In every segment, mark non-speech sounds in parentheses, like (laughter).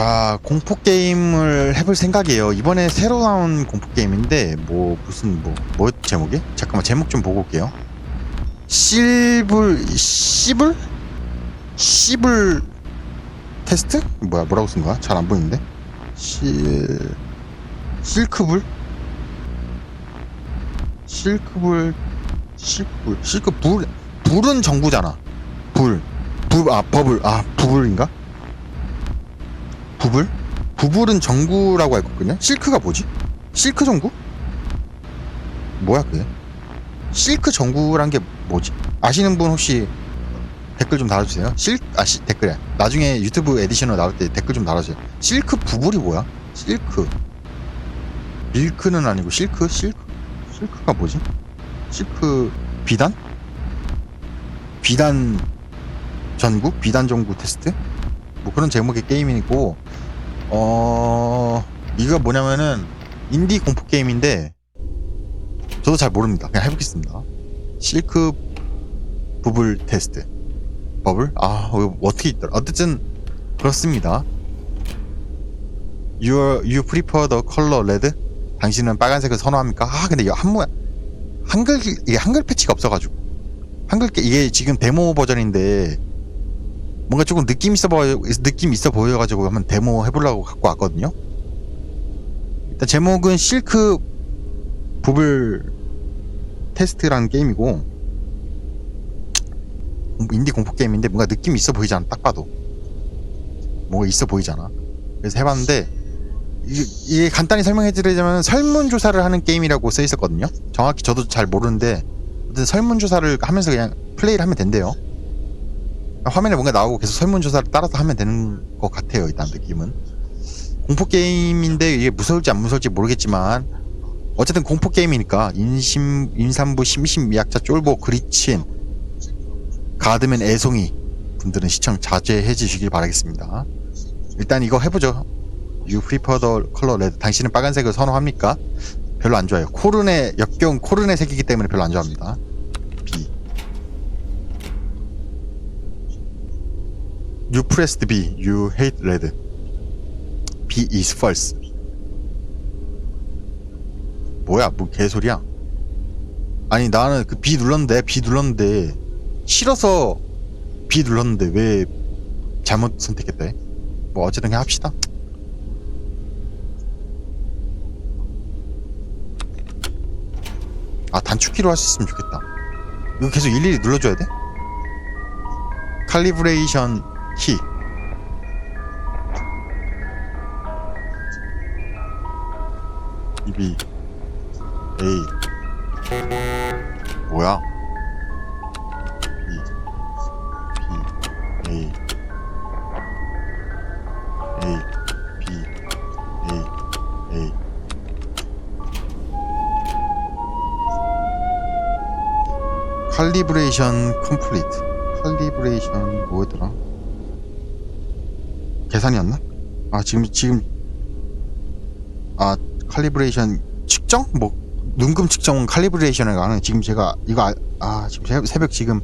자, 공포 게임을 해볼 생각이에요. 이번에 새로 나온 공포 게임인데 뭐 무슨 뭐 뭐 제목이? 잠깐만 제목 좀 보고 올게요. 실불 씨불 씨불 테스트? 뭐야 뭐라고 쓴 거야? 잘 안 보이는데. 실 실크불 실크불 실불 실크 불 불은 정부잖아. 불. 불, 아, 버블. 아, 부불인가? 부불? 부불은 정구라고 했거든요? 실크가 뭐지? 실크 정구? 뭐야, 그게? 실크 정구란 게 뭐지? 아시는 분 혹시 댓글 좀 달아주세요. 실, 아, 시, 댓글에. 나중에 유튜브 에디션으로 나올 때 댓글 좀 달아주세요. 실크 부불이 뭐야? 실크. 밀크는 아니고 실크? 실크? 실크가 뭐지? 실크 비단? 비단 전구? 비단 전구 테스트? 뭐 그런 제목의 게임이고 어 이거 뭐냐면은 인디 공포 게임인데 저도 잘 모릅니다. 그냥 해보겠습니다. 실크 부블 테스트 버블? 아 어떻게 있더라? 어쨌든 그렇습니다. You you prefer the color red? 당신은 빨간색을 선호합니까? 아 근데 이거 한모 한글 이게 한글 패치가 없어가지고 한글 게 이게 지금 데모 버전인데 뭔가 조금 느낌 있어 보여 느낌 있어 보여가지고 한번 데모 해보려고 갖고 왔거든요. 일단 제목은 실크 부블 테스트라는 게임이고 인디 공포 게임인데 뭔가 느낌 있어 보이잖아. 딱 봐도 뭔가 있어 보이잖아. 그래서 해봤는데 이게, 간단히 설명해드리자면 설문조사를 하는 게임이라고 써 있었거든요. 정확히 저도 잘 모르는데 설문조사를 하면서 그냥 플레이를 하면 된대요. 화면에 뭔가 나오고 계속 설문조사를 따라서 하면 되는 것 같아요. 일단 느낌은 공포 게임인데 이게 무서울지 안 무서울지 모르겠지만 어쨌든 공포 게임이니까 인심 임산부 심신미약자 쫄보 그리친 가드맨 애송이 분들은 시청 자제해 주시길 바라겠습니다. 일단 이거 해보죠. You prefer. 당신은 빨간색을 선호합니까? 별로 안 좋아요. 코른의 역겨운 코른의 색이기 때문에 별로 안 좋아합니다. B. You pressed B. You hate red. B is false. 뭐야, 뭐 개소리야? 아니 나는 그 B 눌렀는데 B 눌렀는데 싫어서 B 눌렀는데 왜 잘못 선택했대? 뭐 어쨌든 그냥 합시다. 아 단축키로 있으면 좋겠다. 이거 계속 일일이 눌러줘야 돼? 칼리브레이션 키. 입이 A. 뭐야? B B A. A B A. A. 칼리브레이션 컴플리트 칼리브레이션 뭐였더라 계산이었나? 아 지금 지금 아 칼리브레이션 측정? 뭐 눈금 측정 칼리브레이션을 하는 지금 제가 이거 아, 아 지금 새- 새벽 지금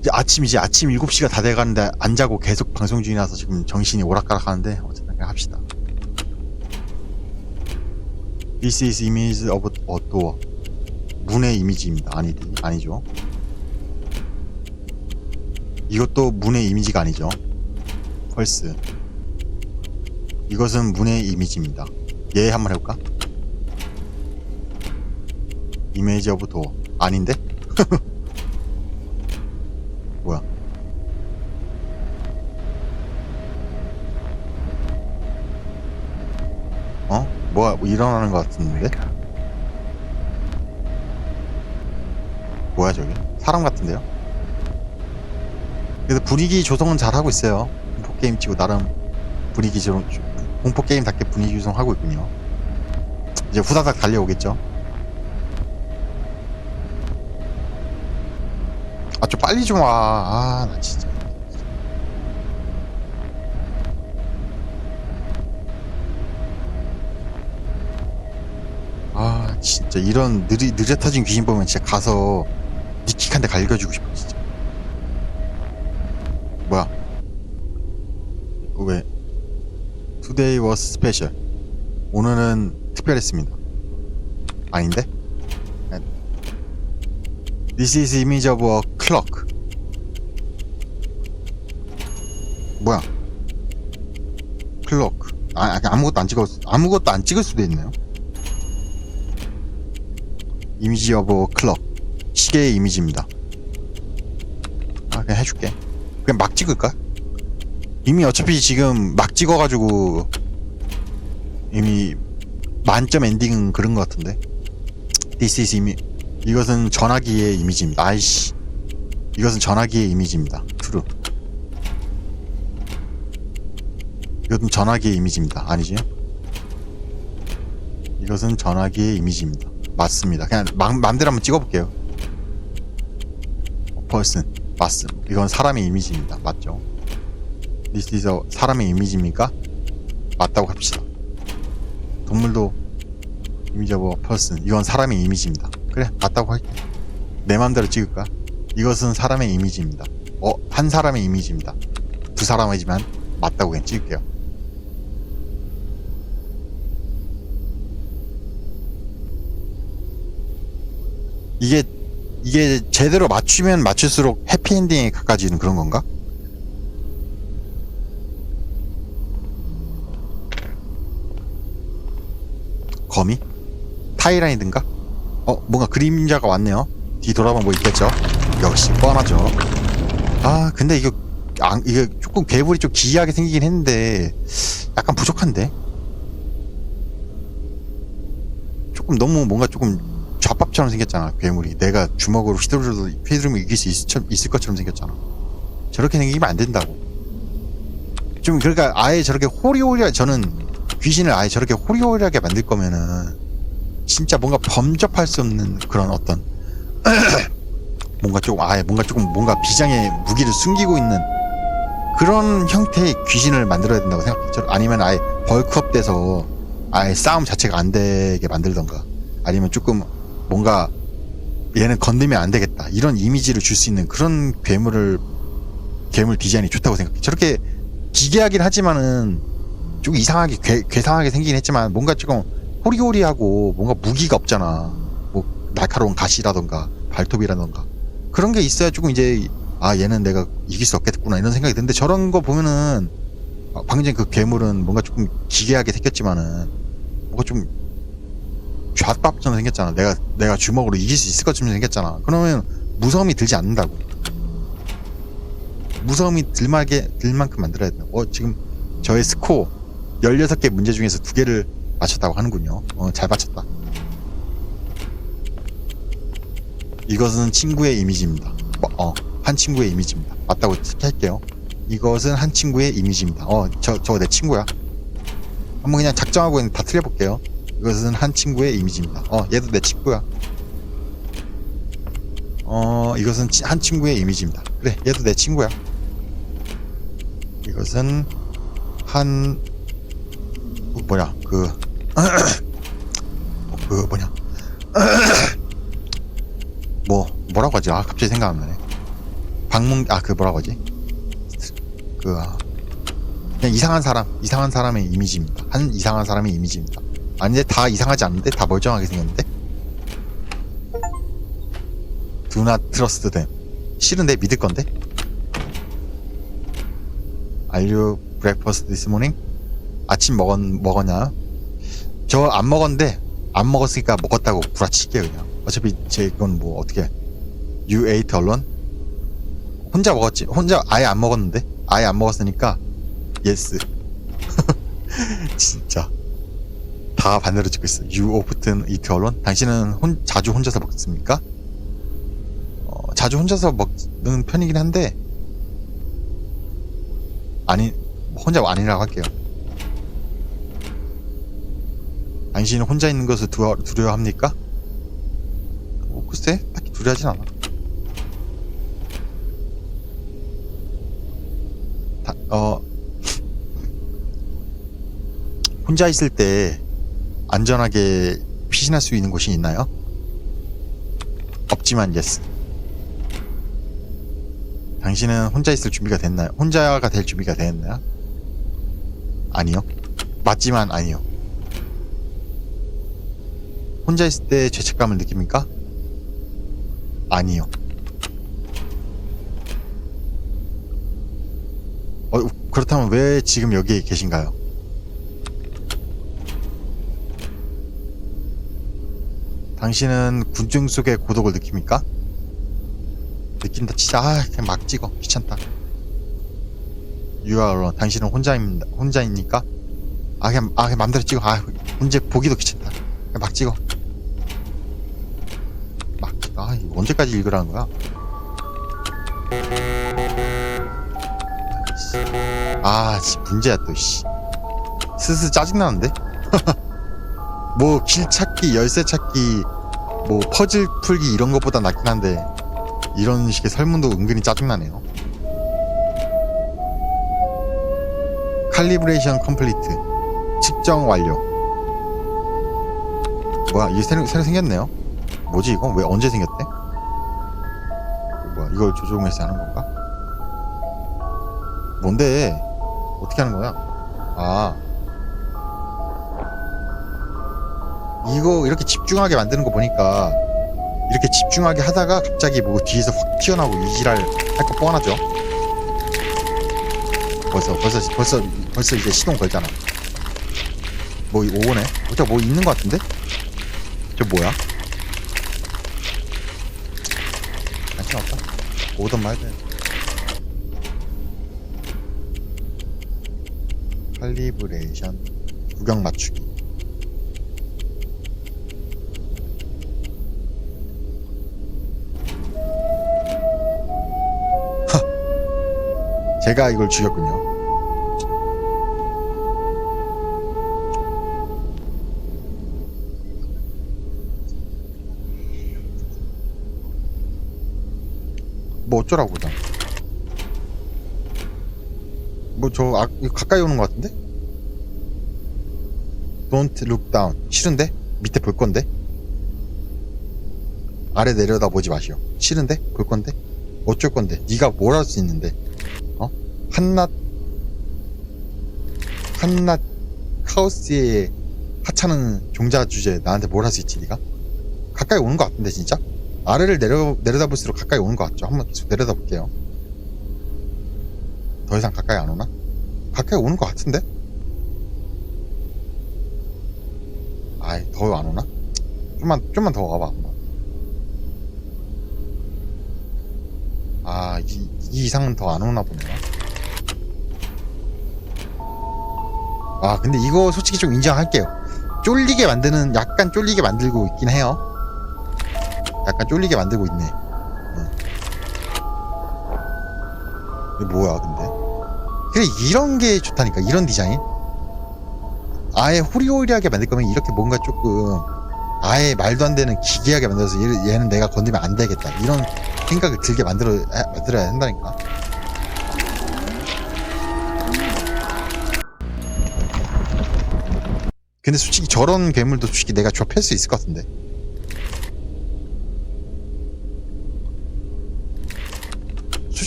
이제 아침 이제 아침 7시가 다 돼가는데 안 자고 계속 방송 중이라서 지금 정신이 오락가락 하는데 어쨌든 그냥 합시다 This is image of a door 문의 이미지입니다. 아니, 아니죠. 이것도 문의 이미지가 아니죠. 펄스. 이것은 문의 이미지입니다. 얘 한번 해볼까? 이미지 오브 도어. 아닌데? (laughs) 뭐야? 어? 뭐야, 뭐 일어나는 것 같은데? 뭐야 저기? 사람 같은데요? 그래서 분위기 조성은 잘 하고 있어요. 게임 치고 나름 분위기 조성, 공포 게임답게 분위기 조성하고 있군요. 이제 후다닥 달려오겠죠. 아 좀 빨리 좀 와. 아 나 진짜. 아 진짜 이런 느리, 느릿해진 귀신 보면 진짜 가서 니킥한테 갈겨주고 싶어 진짜 뭐야 왜 Today was special. 오늘은 특별했습니다. 아닌데? This is image of a clock. 뭐야? 클럭. 아, 아, 아무것도 안 찍었, 아무것도 안 찍을 수도 있네요. 이미지 오브 클럭. 시계의 이미지입니다. 아, 그냥 해줄게. 그냥 막 찍을까? 이미 어차피 지금 막 찍어가지고 이미 만점 엔딩은 그런 것 같은데. This is 이미 이것은 전화기의 이미지입니다. 아이씨. 이것은 전화기의 이미지입니다. 트루. 이것은 전화기의 이미지입니다. 아니지? 이것은 전화기의 이미지입니다. 맞습니다. 그냥 맘, 맘대로 한번 찍어볼게요. person 맞음. 이건 사람의 이미지입니다. 맞죠? Is a 사람의 이미지입니까? 맞다고 합시다. 동물도 이미지 오브 person. 이건 사람의 이미지입니다. 그래, 맞다고 할게. 내 맘대로 찍을까? 이것은 사람의 이미지입니다. 어, 한 사람의 이미지입니다. 두 사람이지만 맞다고 그냥 찍을게요. 이게 이게 제대로 맞추면 맞출수록 해피엔딩에 가까워지는 그런 건가? 거미? 타이라이든가? 어, 뭔가 그림자가 왔네요. 뒤 돌아보면 뭐 있겠죠? 역시 뻔하죠. 아, 근데 이거 안, 이게 조금 괴물이 좀 기이하게 생기긴 했는데 약간 부족한데? 조금 너무 뭔가 조금 좌밥처럼 생겼잖아 괴물이 내가 주먹으로 휘두르도 휘두르면 이길 수 있, 있을 것처럼 생겼잖아 저렇게 생기면 안 된다고 좀 그러니까 아예 저렇게 호리호리하 저는 귀신을 아예 저렇게 호리호리하게 만들 거면은 진짜 뭔가 범접할 수 없는 그런 어떤 (clears throat) 뭔가 조금 아예 뭔가 조금 뭔가 비장의 무기를 숨기고 있는 그런 형태의 귀신을 만들어야 된다고 생각해요. 저- 아니면 아예 벌크업 돼서 아예 싸움 자체가 안 되게 만들던가 아니면 조금 뭔가 얘는 건드면 안 되겠다 이런 이미지를 줄 수 있는 그런 괴물을 괴물 디자인이 좋다고 생각해. 저렇게 기괴하긴 하지만은 좀 이상하게 괴, 괴상하게 생기긴 했지만 뭔가 조금 호리호리하고 뭔가 무기가 없잖아. 뭐 날카로운 가시라던가 발톱이라던가 그런 게 있어야 조금 이제 아 얘는 내가 이길 수 없겠구나 이런 생각이 드는데 저런 거 보면은 아, 방금 전에 그 괴물은 뭔가 조금 기괴하게 생겼지만은 뭔가 좀 좌밥처럼 생겼잖아. 내가 내가 주먹으로 이길 수 있을 것처럼 생겼잖아. 그러면 무서움이 들지 않는다고. 무서움이 들만하게 들 만큼 만들어야 된다. 어 지금 저의 스코어 16개 문제 중에서 두 개를 맞췄다고 하는군요. 어 잘 맞췄다. 이것은 친구의 이미지입니다. 뭐, 어, 한 친구의 이미지입니다. 맞다고 할게요. 이것은 한 친구의 이미지입니다. 어, 저, 저거 내 친구야. 한번 그냥 작정하고 다 틀려볼게요. 이것은 한 친구의 이미지입니다. 어, 얘도 내 친구야. 어, 이것은 치- 한 친구의 이미지입니다. 그래, 얘도 내 친구야. 이것은 한, 어, 뭐냐, 그, 어, (clears throat) 그, 뭐냐. (clears throat) 뭐, 뭐라고 하지? 아, 갑자기 생각 안 나네. 방문, 아, 그 뭐라고 하지? 그, 아, 그냥 이상한 사람, 이상한 사람의 이미지입니다. 한 이상한 사람의 이미지입니다. 아닌데 다 이상하지 않는데 다 멀쩡하게 생겼는데? Do not trust them. 싫은데 믿을 건데? Are you breakfast this morning? 아침 먹었, 먹었냐? 저 안 먹었는데 안 먹었으니까 먹었다고 구라칠게요 그냥. 어차피 제건뭐 어떻게 You ate alone? 혼자 먹었지. 혼자 아예 안 먹었는데 아예 안 먹었으니까 yes. (laughs) 진짜 다 반대로 찍고 있어. You often eat alone? 당신은 혼, 자주 혼자서 먹습니까? 어, 자주 혼자서 먹는 편이긴 한데 아니 혼자 아니라고 할게요. 당신은 혼자 있는 것을 두려, 두려워합니까? 어, 글쎄 딱히 두려워하진 않아. 다, 어 혼자 있을 때 안전하게 피신할 수 있는 곳이 있나요? 없지만 예스. 당신은 혼자 있을 준비가 됐나요? 혼자가 될 준비가 됐나요? 아니요. 맞지만 아니요. 혼자 있을 때 죄책감을 느낍니까? 아니요. 어, 그렇다면 왜 지금 여기에 계신가요? 당신은 군중 속의 고독을 느낍니까? 느낀다 진짜 아 그냥 막 찍어 귀찮다 alone 당신은 혼자입니다 혼자입니까? 아 그냥 아 그냥 맘대로 찍어 아 문제 보기도 귀찮다 그냥 막 찍어 막 아 이거 언제까지 읽으라는 거야 아이씨. 아 씨, 문제야 또 씨 스스 짜증나는데 (laughs) 뭐 길 찾기 열쇠 찾기 뭐 퍼즐 풀기 이런 것보다 낫긴 한데 이런 식의 설문도 은근히 짜증나네요. 칼리브레이션 컴플리트 측정 완료. 뭐야 이게 새로, 새로 생겼네요. 뭐지 이거 왜 언제 생겼대? 뭐야 이걸 조종해서 하는 건가? 뭔데 어떻게 하는 거야? 아 이거 이렇게 집중하게 만드는 거 보니까 이렇게 집중하게 하다가 갑자기 뭐 뒤에서 확 튀어나오고 이지랄 할 거 뻔하죠. 벌써 벌써 벌써 벌써 이제 시동 걸잖아. 뭐 오네. 어차 뭐 있는 거 같은데? 저 뭐야? 관심 없다. 오던 말든. 칼리브레이션 구경 맞추기. 제가 이걸 죽였군요. 어쩌라고 그냥. 뭐저 아, 가까이 오는 것 같은데? Don't look down. 싫은데? 밑에 볼 건데? 아래 내려다 보지 마시오. 싫은데? 볼 건데? 어쩔 건데? 네가 뭘 할 수 있는데? 어? 한낱 한낱 카오스의 하찮은 종자 주제 나한테 뭘 할 수 있지 네가? 가까이 오는 것 같은데 진짜? 아래를 내려 내려다 볼수록 가까이 오는 것 같죠? 한번 계속 내려다 볼게요. 더 이상 가까이 안 오나? 가까이 오는 것 같은데? 아이 더 안 오나? 좀만 좀만 더 와봐 한번. 아, 이, 이 이상은 더 안 오나 보네요. 아, 근데 이거 솔직히 좀 인정할게요. 쫄리게 만드는, 약간 쫄리게 만들고 있긴 해요. 약간 쫄리게 만들고 있네. 응. 이게 뭐야, 근데? 그래, 이런 게 좋다니까, 이런 디자인? 아예 호리호리하게 만들 거면 이렇게 뭔가 조금, 아예 말도 안 되는 기괴하게 만들어서 얘, 얘는 내가 건드리면 안 되겠다. 이런 생각을 들게 만들어, 아, 만들어야 한다니까. 근데 솔직히 저런 괴물도 솔직히 내가 좁힐 수 있을 것 같은데.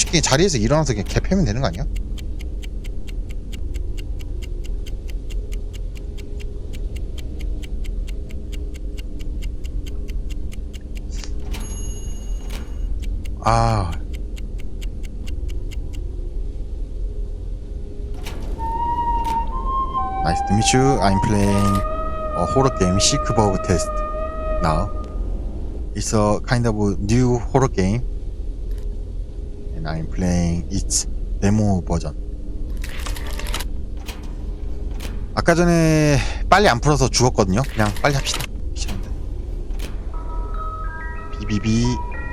솔직히 자리에서 일어나서 그냥 개 패면 되는 거 아니야? 아. Meet you. I'm playing a horror game, Sick Above Test. Now, it's a kind of new horror game, I'm playing its demo version. 아까 전에 빨리 안 풀어서 죽었거든요. 그냥 빨리 합시다. 귀찮은데. BBB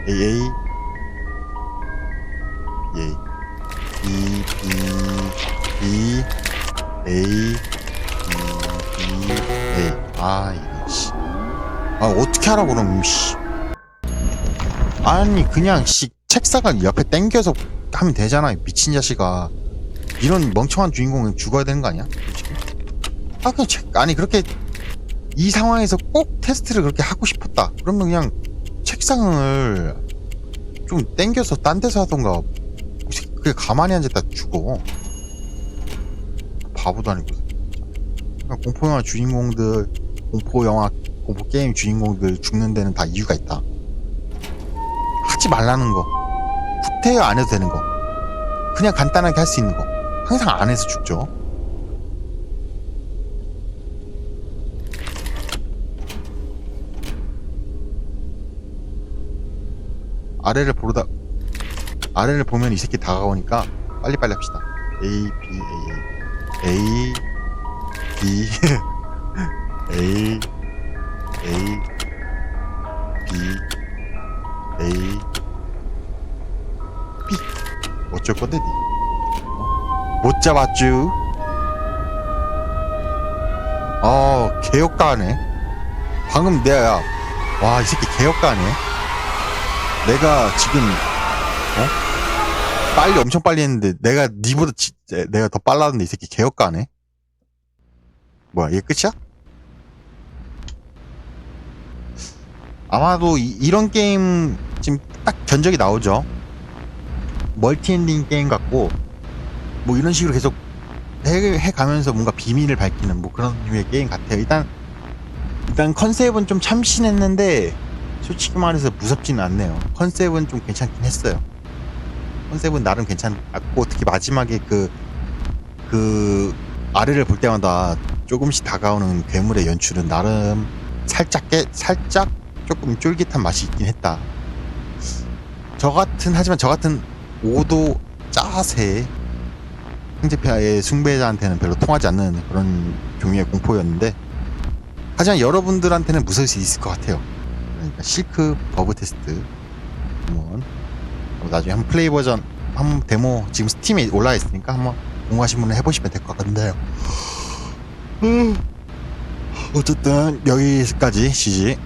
AA 예. B B B A B B A 아 이거 씨. 아 어떻게 하라고 그럼 씨. 아니 그냥 씨 책상을 옆에 당겨서 하면 되잖아 미친 자식아. 이런 멍청한 주인공은 죽어야 되는 거 아니야? 솔직히? 아 그냥 책 아니 그렇게 이 상황에서 꼭 테스트를 그렇게 하고 싶었다. 그러면 그냥 책상을 좀 땡겨서 딴 데서 하던가 그게 가만히 앉았다 죽어 바보도 아니고 그러니까 공포 영화 주인공들, 공포 영화, 공포 게임 주인공들 죽는 데는 다 이유가 있다. 하지 말라는 거, 후퇴 안 해도 되는 거, 그냥 간단하게 할 수 있는 거, 항상 안 해서 죽죠. 아래를 보다 아래를 보면 이 새끼 다가오니까 빨리빨리 합시다. A B A. A B. (laughs) A A B. A 어쩔 건데 니? 어? 못 잡았쥬? 어 개역가네. 방금 내가 와 이 새끼 개역가네. 내가 지금 어? 빨리 엄청 빨리 했는데 내가 니보다 진짜 내가 더 빨랐는데 이 새끼 개역가네. 뭐야 얘 끝이야? 아마도 이, 런 게임 지금 딱 견적이 나오죠. 멀티엔딩 게임 같고 뭐 이런 식으로 계속 해, 해 가면서 뭔가 비밀을 밝히는 뭐 그런 류의 게임 같아요. 일단 일단 컨셉은 좀 참신했는데 솔직히 말해서 무섭지는 않네요. 컨셉은 좀 괜찮긴 했어요. 컨셉은 나름 괜찮았고 특히 마지막에 그, 그 아래를 볼 때마다 조금씩 다가오는 괴물의 연출은 나름 살짝 깨, 살짝 조금 쫄깃한 맛이 있긴 했다. 저 같은 하지만 저 같은 오도 짜세 형제피아의 숭배자한테는 별로 통하지 않는 그런 종류의 공포였는데 하지만 여러분들한테는 무서울 수 있을 것 같아요. 그러니까 실크 버브 테스트 한번 어, 나중에 한 플레이 버전 한 데모 지금 스팀에 올라와 있으니까 한번 공부하신 분은 해보시면 될 것 같은데요. 음. 어쨌든 여기까지 CG